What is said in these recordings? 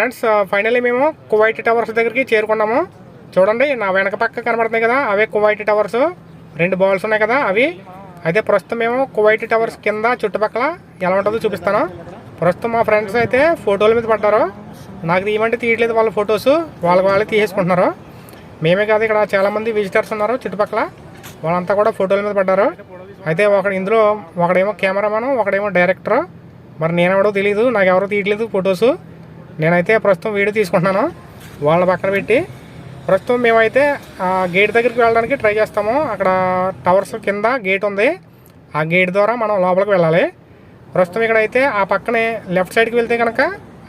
Friends finally మేము Kuwait towers దగ్గరికి చేరుకున్నాము. చూడండి నా వెనక పక్క కనబడుతున్నాయి కదా అవే కువైట్ టవర్స్ రెండు బాల్స్ ఉన్నాయి కదా అవి. అయితే ప్రస్తుతం మేము కువైట్ టవర్స్ కింద చుట్టుపక్కల ఎలా ఉంటుందో చూపిస్తాను. ప్రస్తుతం మా ఫ్రెండ్స్ అయితే ఫోటోల మీద పడ్డారు. నాకు తీయమంటే తీయట్లేదు వాళ్ళ ఫొటోస్ వాళ్ళకి వాళ్ళే తీసేసుకుంటున్నారు. మేమే కాదు ఇక్కడ చాలామంది విజిటర్స్ ఉన్నారు చుట్టుపక్కల. వాళ్ళంతా కూడా ఫోటోల మీద పడ్డారు. అయితే ఒకడు ఇందులో ఒకడేమో కెమెరామాను ఒకడేమో డైరెక్టర్ మరి నేనెవడో తెలియదు నాకు ఎవరో తీయట్లేదు ఫొటోసు నేనైతే ప్రస్తుతం వీడియో తీసుకుంటున్నాను. వాళ్ళ పక్కన పెట్టి. ప్రస్తుతం మేమైతే ఆ గేట్ దగ్గరికి వెళ్ళడానికి ట్రై చేస్తాము. అక్కడ టవర్స్ కింద గేట్ ఉంది. ఆ గేట్ ద్వారా మనం లోపలికి వెళ్ళాలి. ప్రస్తుతం ఇక్కడైతే ఆ పక్కనే లెఫ్ట్ సైడ్కి వెళ్తే కనుక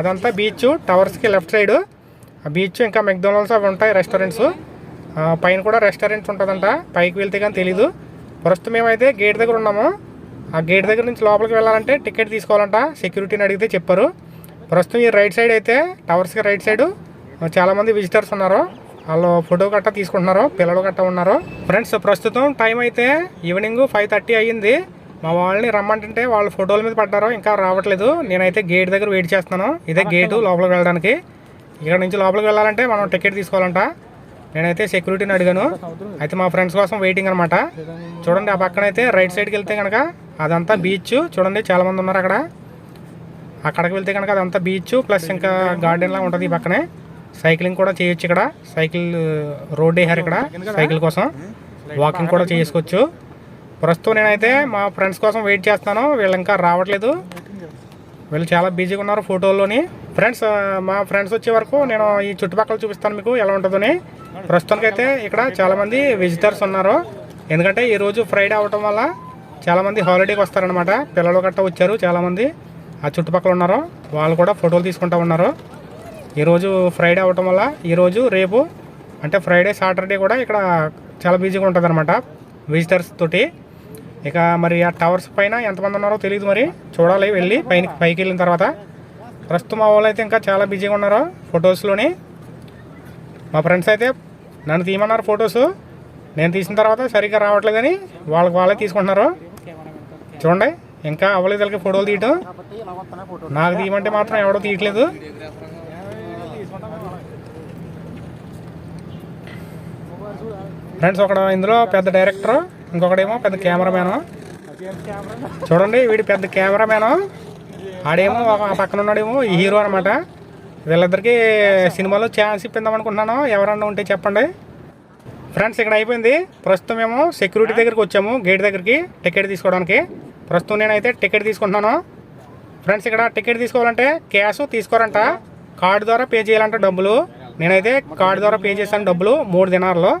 అదంతా బీచ్ టవర్స్కి లెఫ్ట్ సైడ్ ఆ బీచ్ ఇంకా మెక్డోనల్డ్స్ అవి ఉంటాయి రెస్టారెంట్స్ పైన కూడా రెస్టారెంట్స్ ఉంటుందంట. పైకి వెళ్తే కానీ తెలీదు. ప్రస్తుతం మేమైతే గేట్ దగ్గర ఉన్నాము. ఆ గేట్ దగ్గర నుంచి లోపలికి వెళ్ళాలంటే టికెట్ తీసుకోవాలంట. సెక్యూరిటీని అడిగితే చెప్పారు. ప్రస్తుతం ఈ రైట్ సైడ్ అయితే టవర్స్కి రైట్ సైడ్ చాలామంది విజిటర్స్ ఉన్నారు. వాళ్ళు ఫోటో గట్టా తీసుకుంటున్నారు పిల్లలు గట్టా ఉన్నారు. ఫ్రెండ్స్ ప్రస్తుతం టైం అయితే ఈవినింగ్ ఫైవ్ థర్టీ అయ్యింది. మా వాళ్ళని రమ్మంటుంటే వాళ్ళు ఫోటోల మీద పడ్డారు ఇంకా రావట్లేదు. నేనైతే గేట్ దగ్గర వెయిట్ చేస్తున్నాను. ఇదే గేటు లోపలికి వెళ్ళడానికి. ఇక్కడ నుంచి లోపలికి వెళ్ళాలంటే మనం టికెట్ తీసుకోవాలంట. నేనైతే సెక్యూరిటీని అడిగాను. అయితే మా ఫ్రెండ్స్ కోసం వెయిటింగ్ అనమాట చూడండి ఆ పక్కన అయితే రైట్ సైడ్కి వెళ్తే కనుక అదంతా బీచ్ చూడండి చాలా మంది ఉన్నారు అక్కడ. అక్కడికి వెళ్తే కనుక అదంతా బీచ్ ప్లస్ ఇంకా గార్డెన్లా ఉంటుంది ఈ పక్కనే. సైక్లింగ్ కూడా చేయొచ్చు ఇక్కడ. సైకిల్ రోడ్ వేసారు ఇక్కడ సైకిల్ కోసం. వాకింగ్ కూడా చేసుకోవచ్చు. ప్రస్తుతం నేనైతే మా ఫ్రెండ్స్ కోసం వెయిట్ చేస్తాను వీళ్ళు ఇంకా రావట్లేదు. వీళ్ళు చాలా బిజీగా ఉన్నారు ఫోటోల్లోని ఫ్రెండ్స్ మా ఫ్రెండ్స్ వచ్చే వరకు నేను ఈ చుట్టుపక్కల చూపిస్తాను మీకు ఎలా ఉంటుందని. ప్రస్తుతానికైతే ఇక్కడ చాలామంది విజిటర్స్ ఉన్నారు. ఎందుకంటే ఈరోజు ఫ్రైడే అవటం వల్ల చాలామంది హాలిడేకి వస్తారనమాట పిల్లలు గట్టా వచ్చారు చాలామంది ఆ చుట్టుపక్కల ఉన్నారు? వాళ్ళు కూడా ఫోటోలు తీసుకుంటూ ఉన్నారు. ఈరోజు ఫ్రైడే అవటం వల్ల ఈరోజు రేపు అంటే ఫ్రైడే సాటర్డే కూడా ఇక్కడ చాలా బిజీగా ఉంటుంది అనమాట విజిటర్స్ తోటి. ఇక మరి ఆ టవర్స్ పైన ఎంతమంది ఉన్నారో తెలియదు మరి. చూడాలి వెళ్ళి పైన పైకి వెళ్ళిన తర్వాత. ప్రస్తుతం మా వాళ్ళు అయితే ఇంకా చాలా బిజీగా ఉన్నారు ఫొటోస్లోని. మా ఫ్రెండ్స్ అయితే నన్ను తీయమన్నారు ఫొటోస్. నేను తీసిన తర్వాత సరిగ్గా రావట్లేదని వాళ్ళకి వాళ్ళే తీసుకుంటున్నారు. చూడండి. ఇంకా అవ్వలేదు వాళ్ళకి ఫోటోలు తీయటం. నాకు తీయమంటే మాత్రం ఎవడో తీయట్లేదు. ఫ్రెండ్స్ ఒకడు ఇందులో పెద్ద డైరెక్టర్ ఇంకొకడేమో పెద్ద కెమెరామ్యాన్ చూడండి వీడు పెద్ద కెమెరామ్యాన్ ఆడేమో ఒక పక్కన ఉన్నాడేమో హీరో అనమాట వీళ్ళిద్దరికి సినిమాలో ఛాన్స్ ఇప్పిందాం అనుకుంటున్నాను ఎవరన్నా ఉంటే చెప్పండి. ఫ్రెండ్స్ ఇక్కడ అయిపోయింది. ప్రస్తుతం మేము సెక్యూరిటీ దగ్గరికి వచ్చాము గేట్ దగ్గరికి టికెట్ తీసుకోవడానికి. ప్రస్తుతం నేనైతే టికెట్ తీసుకుంటున్నాను. ఫ్రెండ్స్ ఇక్కడ టికెట్ తీసుకోవాలంటే క్యాష్ తీసుకోరంట. కార్డు ద్వారా పే చేయాలంట డబ్బులు. నేనైతే కార్డు ద్వారా పే చేశాను డబ్బులు మూడు దినాల్లో.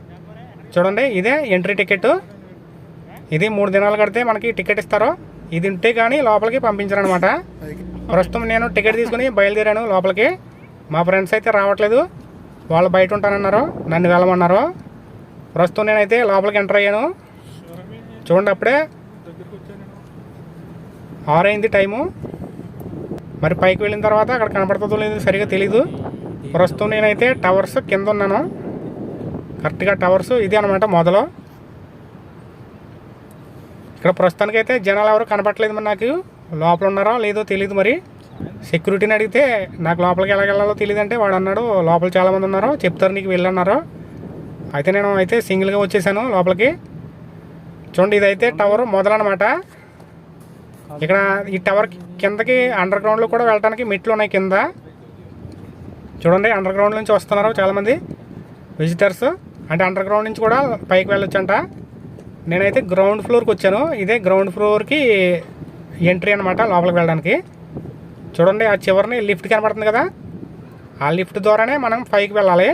చూడండి ఇదే ఎంట్రీ టికెట్. ఇది మూడు దినాలు కడితే మనకి టికెట్ ఇస్తారు. ఇది ఉంటే కానీ లోపలికి పంపించారనమాట. ప్రస్తుతం నేను టికెట్ తీసుకుని బయలుదేరాను లోపలికి. మా ఫ్రెండ్స్ అయితే రావట్లేదు. వాళ్ళు బయట ఉంటానన్నారు. నన్ను వెళ్ళమన్నారు. ప్రస్తుతం నేనైతే లోపలికి ఎంటర్ అయ్యాను. చూడండి అప్పుడే. ఆరు అయింది టైము. మరి పైకి వెళ్ళిన తర్వాత అక్కడ కనపడుతుందో లేదో సరిగా తెలీదు. ప్రస్తుతం నేనైతే టవర్స్ కింద ఉన్నాను. కరెక్ట్గా టవర్స్ ఇది అనమాట మొదలు. ఇక్కడ ప్రస్తుతానికి అయితే జనాలు ఎవరు కనపట్లేదు మరి నాకు. లోపల ఉన్నారో లేదో తెలియదు మరి. సెక్యూరిటీని అడిగితే నాకు లోపలికి ఎలా వెళ్ళాలో తెలియదు అంటే వాడు అన్నాడు లోపల చాలామంది ఉన్నారు చెప్తారు నీకు వెళ్ళన్నారు. అయితే నేను అయితే సింగిల్గా వచ్చేసాను లోపలికి. చూడండి ఇదైతే టవర్ మొదలనమాట ఇక్కడ ఈ టవర్ కిందకి అండర్ గ్రౌండ్లో కూడా వెళ్ళడానికి మెట్లు ఉన్నాయి కింద. చూడండి అండర్ గ్రౌండ్ నుంచి వస్తున్నారు చాలామంది విజిటర్స్ అంటే అండర్ గ్రౌండ్ నుంచి కూడా పైకి వెళ్ళొచ్చంట. నేనైతే గ్రౌండ్ ఫ్లోర్కి వచ్చాను. ఇదే గ్రౌండ్ ఫ్లోర్కి ఎంట్రీ అనమాట లోపలికి వెళ్ళడానికి. చూడండి ఆ చివరిని లిఫ్ట్ కనబడుతుంది కదా. ఆ లిఫ్ట్ ద్వారానే మనం పైకి వెళ్ళాలి.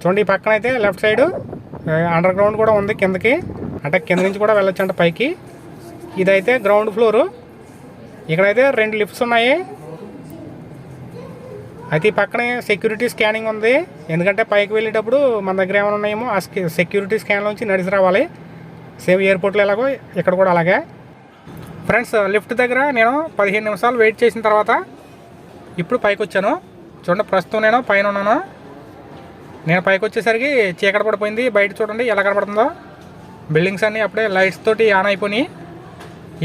చూడండి ఈ పక్కన అయితే లెఫ్ట్ సైడ్ అండర్ గ్రౌండ్ కూడా ఉంది కిందకి. అంటే కింద నుంచి కూడా వెళ్ళొచ్చు అంట పైకి. ఇదైతే గ్రౌండ్ ఫ్లోరు ఇక్కడైతే రెండు లిఫ్ట్స్ ఉన్నాయి. అయితే ఈ పక్కనే సెక్యూరిటీ స్కానింగ్ ఉంది. ఎందుకంటే పైకి వెళ్ళేటప్పుడు మన దగ్గర ఏమైనా ఉన్నాయేమో ఆ సెక్యూరిటీ స్కాన్లో నుంచి నడిచి రావాలి. సేమ్ ఎయిర్పోర్ట్లో ఎలాగో ఇక్కడ కూడా అలాగే. ఫ్రెండ్స్ లిఫ్ట్ దగ్గర నేను పదిహేను నిమిషాలు వెయిట్ చేసిన తర్వాత ఇప్పుడు పైకి వచ్చాను. చూడండి ప్రస్తుతం నేను పైన ఉన్నాను. నేను పైకి వచ్చేసరికి చీకట పడిపోయింది. బయట చూడండి ఎలా కనబడుతుందో. బిల్డింగ్స్ అన్నీ అప్పుడే లైట్స్ తోటి ఆన్ అయిపోయినాయి.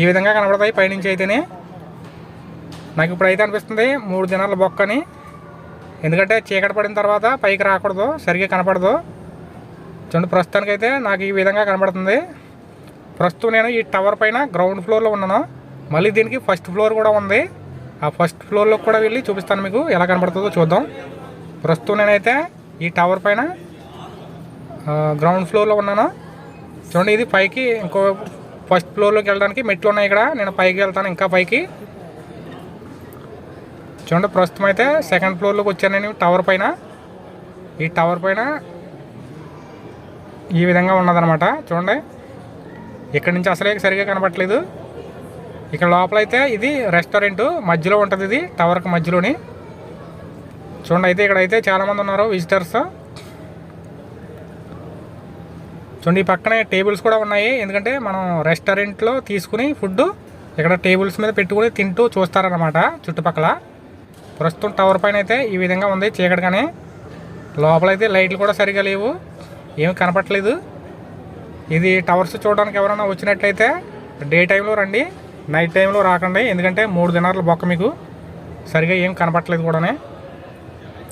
ఈ విధంగా కనబడతాయి. పైనుంచి అయితేనే నాకు ఇప్పుడు అయితే అనిపిస్తుంది మూడు దినాల బొక్కని. ఎందుకంటే చీకటి పడిన తర్వాత పైకి రాకూడదు సరిగ్గా కనపడదు. చూడండి ప్రస్తుతానికైతే నాకు ఈ విధంగా కనబడుతుంది. ప్రస్తుతం నేను ఈ టవర్ పైన గ్రౌండ్ ఫ్లోర్లో ఉన్నాను. మళ్ళీ దీనికి ఫస్ట్ ఫ్లోర్ కూడా ఉంది. ఆ ఫస్ట్ ఫ్లోర్లో కూడా వెళ్ళి చూపిస్తాను మీకు ఎలా కనబడుతుందో చూద్దాం. ప్రస్తుతం నేనైతే ఈ టవర్ పైన గ్రౌండ్ ఫ్లోర్లో ఉన్నాను. చూడండి ఇది పైకి ఇంకో ఫస్ట్ ఫ్లోర్లోకి వెళ్ళడానికి మెట్లు ఉన్నాయి ఇక్కడ. నేను పైకి వెళ్తాను ఇంకా పైకి. చూడండి ప్రస్తుతం అయితే సెకండ్ ఫ్లోర్లోకి వచ్చాను నేను టవర్ పైన. ఈ టవర్ పైన ఈ విధంగా ఉన్నదనమాట చూడండి ఇక్కడ నుంచి అసలే సరిగా కనపట్లేదు ఇక్కడ లోపల అయితే ఇది రెస్టారెంట్ మధ్యలో ఉంటుంది ఇది టవర్కి మధ్యలోని. చూడండి అయితే ఇక్కడైతే చాలామంది ఉన్నారు విజిటర్స్ చూడండి ఈ పక్కనే టేబుల్స్ కూడా ఉన్నాయి. ఎందుకంటే మనం రెస్టారెంట్లో తీసుకుని ఫుడ్ ఇక్కడ టేబుల్స్ మీద పెట్టుకుని తింటూ చూస్తారనమాట చుట్టుపక్కల. ప్రస్తుతం టవర్ పైన అయితే ఈ విధంగా ఉంది చీకటిగానే. లోపలైతే లైట్లు కూడా సరిగా లేవు. ఏమి కనపట్లేదు ఇది టవర్స్ చూడడానికి ఎవరైనా వచ్చినట్లయితే డే టైంలో రండి నైట్ టైంలో రాకండి. ఎందుకంటే మూడు దినాలు బొక్క మీకు. సరిగా ఏం కనపట్లేదు కూడానే.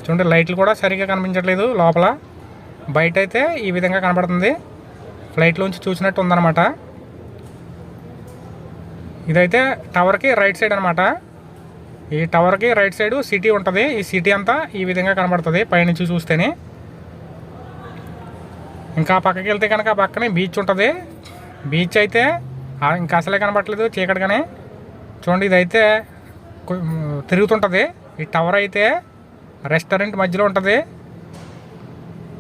చూడండి లైట్లు కూడా సరిగా కనిపించట్లేదు లోపల. బయట అయితే ఈ విధంగా కనపడుతుంది. ఫ్లైట్లోంచి చూసినట్టు ఉందన్నమాట. ఇదైతే టవర్కి రైట్ సైడ్ అనమాట ఈ టవర్కి రైట్ సైడ్ సిటీ ఉంటుంది. ఈ సిటీ అంతా ఈ విధంగా కనబడుతుంది పైనుంచి చూస్తేనే. ఇంకా పక్కకి వెళ్తే కనుక పక్కనే బీచ్ ఉంటుంది. బీచ్ అయితే ఇంకా అసలే కనబడట్లేదు చీకటిగానే. చూడండి ఇదైతే తిరుగుతుంటుంది. ఈ టవర్ అయితే రెస్టారెంట్ మధ్యలో ఉంటుంది.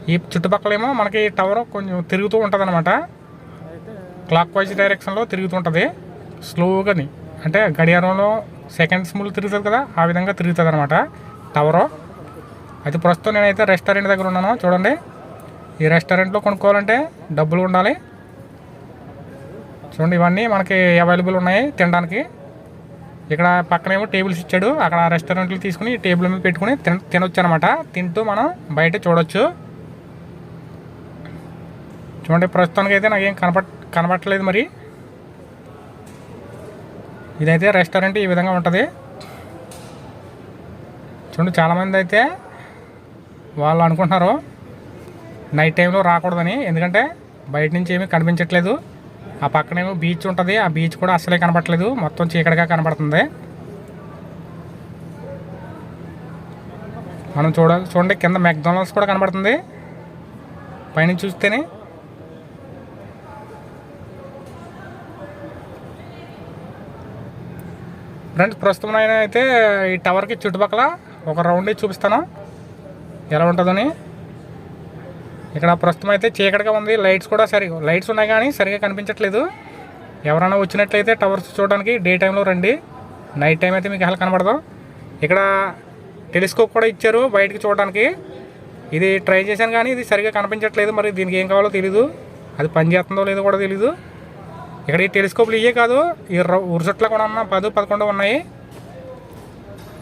ఈ చుట్టుపక్కలేమో మనకి టవర్ కొంచెం తిరుగుతూ ఉంటుంది అనమాట క్లాక్ వైజ్ డైరెక్షన్లో తిరుగుతుంటుంది స్లోగాని అంటే గడియారంలో సెకండ్స్ ముళ్ళు తిరుగుతుంది కదా ఆ విధంగా తిరుగుతుంది అనమాట టవరు అయితే ప్రస్తుతం నేనైతే రెస్టారెంట్ దగ్గర ఉన్నాను చూడండి. ఈ రెస్టారెంట్లో కొనుక్కోవాలంటే డబ్బులు ఉండాలి. చూడండి ఇవన్నీ మనకి అవైలబుల్ ఉన్నాయి తినడానికి. ఇక్కడ పక్కనేమో టేబుల్స్ ఇచ్చాడు. అక్కడ రెస్టారెంట్లు తీసుకుని టేబుల్ మీద పెట్టుకుని తిన తినొచ్చు అనమాట తింటూ మనం బయట చూడొచ్చు. చూడండి ప్రస్తుతానికి అయితే నాకేం కనపట్ కనపట్టలేదు మరి. ఇదైతే రెస్టారెంట్ ఈ విధంగా ఉంటుంది. చూడండి చాలామంది అయితే వాళ్ళు అనుకుంటున్నారు నైట్ టైంలో రాకూడదని. ఎందుకంటే బయట నుంచి ఏమీ కనిపించట్లేదు. ఆ పక్కనేమో బీచ్ ఉంటుంది. ఆ బీచ్ కూడా అసలే కనపట్లేదు మొత్తం చీకటిగా కనపడుతుంది మనం చూడ చూడండి కింద మెక్డానల్డ్స్ కూడా కనబడుతుంది. పైనుంచి చూస్తేనే ఫ్రెండ్స్ ప్రస్తుతం నేను అయితే ఈ టవర్కి చుట్టుపక్కల ఒక రౌండ్ చూపిస్తాను. ఎలా ఉంటుందని. ఇక్కడ ప్రస్తుతం అయితే చీకటిగా ఉంది. లైట్స్ కూడా సరిగా లైట్స్ ఉన్నాయి కానీ సరిగా కనిపించట్లేదు. ఎవరైనా వచ్చినట్లయితే టవర్స్ చూడడానికి డే టైంలో రండి. నైట్ టైం అయితే మీకు అసలు కనబడదు. ఇక్కడ టెలిస్కోప్ కూడా ఇచ్చారు బయటికి చూడడానికి. ఇది ట్రై చేశాను కానీ ఇది సరిగా కనిపించట్లేదు. మరి దీనికి ఏం కావాలో తెలీదు. అది పనిచేస్తుందో లేదో కూడా తెలీదు. ఇక్కడ ఈ టెలిస్కోప్లు ఇవే కాదు ఈ ఉరుసట్లు కూడా ఉన్న పది పదకొండు ఉన్నాయి.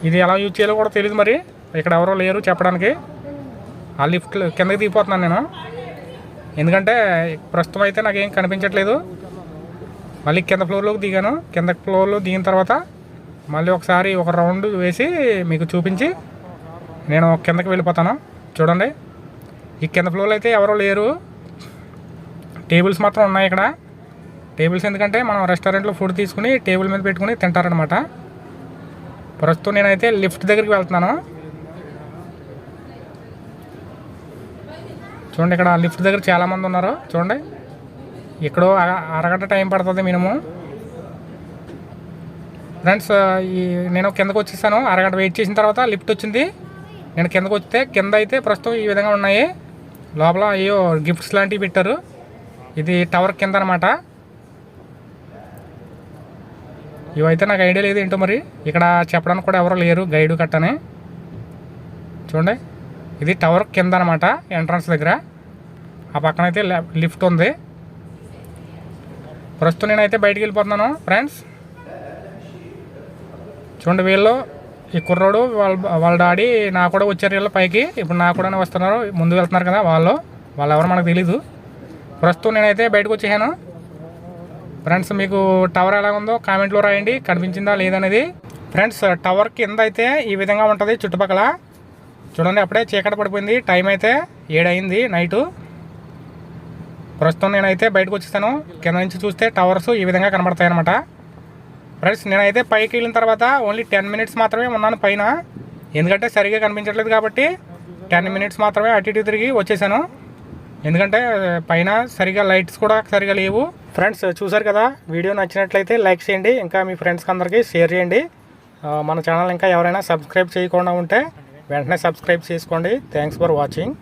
ఇది ఎలా యూజ్ చేయాలో కూడా తెలియదు మరి. ఇక్కడ ఎవరో లేరు చెప్పడానికి. ఆ లిఫ్ట్ కిందకి దిగిపోతున్నాను నేను. ఎందుకంటే ప్రస్తుతం అయితే నాకు కనిపించట్లేదు. మళ్ళీ కింద ఫ్లోర్లోకి దిగాను. కింద ఫ్లోర్లో దిగిన తర్వాత మళ్ళీ ఒకసారి ఒక రౌండ్ వేసి మీకు చూపించి నేను కిందకి వెళ్ళిపోతాను. చూడండి. ఈ కింద ఫ్లోర్లో అయితే ఎవరో లేరు. టేబుల్స్ మాత్రం ఉన్నాయి ఇక్కడ. టేబుల్స్ ఎందుకంటే మనం రెస్టారెంట్లో ఫుడ్ తీసుకుని టేబుల్ మీద పెట్టుకుని తింటారనమాట ప్రస్తుతం నేనైతే లిఫ్ట్ దగ్గరికి వెళ్తున్నాను. చూడండి ఇక్కడ లిఫ్ట్ దగ్గర చాలామంది ఉన్నారు. చూడండి. ఇక్కడ అరగంట టైం పడుతుంది మినిమం. ఫ్రెండ్స్ ఈ నేను కిందకు వచ్చేసాను. అరగంట వెయిట్ చేసిన తర్వాత లిఫ్ట్ వచ్చింది. నేను కిందకు వస్తే కింద అయితే ప్రస్తుతం ఈ విధంగా ఉన్నాయి. లోపల అయ్యో గిఫ్ట్స్ లాంటివి పెట్టారు. ఇది టవర్ కింద అనమాట ఇవైతే నాకు ఐడియా లేదు ఏంటో మరి. ఇక్కడ చెప్పడానికి కూడా ఎవరు లేరు గైడ్ కట్టని. చూడండి. ఇది టవర్ కింద అనమాట ఎంట్రన్స్ దగ్గర. ఆ పక్కన అయితే లిఫ్ట్ ఉంది. ప్రస్తుతం నేనైతే బయటికి వెళ్ళిపోతున్నాను ఫ్రెండ్స్. చూడండి వీళ్ళు ఈ కుర్రోడు వాళ్ళ వాళ్ళ డాడీ నా కూడా వచ్చారు వీళ్ళు పైకి. ఇప్పుడు నా కూడా వస్తున్నారు ముందు వెళ్తున్నారు కదా వాళ్ళు. వాళ్ళు ఎవరు మనకు తెలీదు. ప్రస్తుతం నేనైతే బయటకు వచ్చేసాను. ఫ్రెండ్స్ మీకు టవర్ ఎలా ఉందో కామెంట్లో రాయండి. కనిపించిందా లేదనేది ఫ్రెండ్స్ టవర్ కింద అయితే ఈ విధంగా ఉంటుంది చుట్టుపక్కల. చూడండి అప్పుడే చీకటి పడిపోయింది. టైం అయితే ఏడైంది నైటు. ప్రస్తుతం నేనైతే బయటకు వచ్చేసాను. కింద నుంచి చూస్తే టవర్స్ ఈ విధంగా కనబడతాయి అనమాట ఫ్రెండ్స్ నేనైతే పైకి వెళ్ళిన తర్వాత ఓన్లీ టెన్ మినిట్స్ మాత్రమే ఉన్నాను పైన. ఎందుకంటే సరిగ్గా కనిపించట్లేదు కాబట్టి టెన్ మినిట్స్ మాత్రమే అటు ఇటు తిరిగి వచ్చేసాను. ఎందుకంటే పైన సరిగా లైట్స్ కూడా సరిగా లేవు. ఫ్రెండ్స్ చూసారు కదా? వీడియో నచ్చినట్లయితే లైక్ చేయండి. ఇంకా మీ ఫ్రెండ్స్కి అందరికీ షేర్ చేయండి. మన ఛానల్ ఇంకా ఎవరైనా సబ్స్క్రైబ్ చేయకుండా ఉంటే వెంటనే సబ్స్క్రైబ్ చేసుకోండి. Thanks for watching